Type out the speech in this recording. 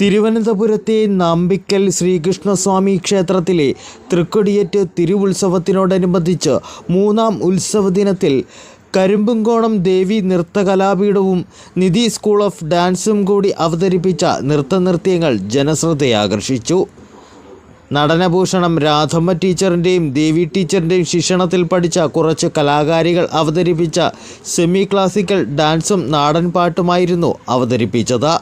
തിരുവനന്തപുരത്തെ നമ്പിക്കൽ ശ്രീകൃഷ്ണസ്വാമി ക്ഷേത്രത്തിലെ തൃക്കൊടിയേറ്റ് തിരുവുത്സവത്തിനോടനുബന്ധിച്ച് മൂന്നാം ഉത്സവ ദിനത്തിൽ കരിമ്പുംകോണം ദേവി നൃത്തകലാപീഠവും നിധി സ്കൂൾ ഓഫ് ഡാൻസും കൂടി അവതരിപ്പിച്ച നൃത്തനൃത്യങ്ങൾ ജനശ്രദ്ധയാകർഷിച്ചു നടനഭൂഷണം രാധമ്മ ടീച്ചറിന്റെയും ദേവി ടീച്ചറിന്റെയും ശിക്ഷണത്തിൽ പഠിച്ച കുറച്ച് കലാകാരികൾ അവതരിപ്പിച്ച സെമി ക്ലാസിക്കൽ ഡാൻസും നാടൻ പാട്ടുമായിരുന്നു അവതരിപ്പിച്ചത്.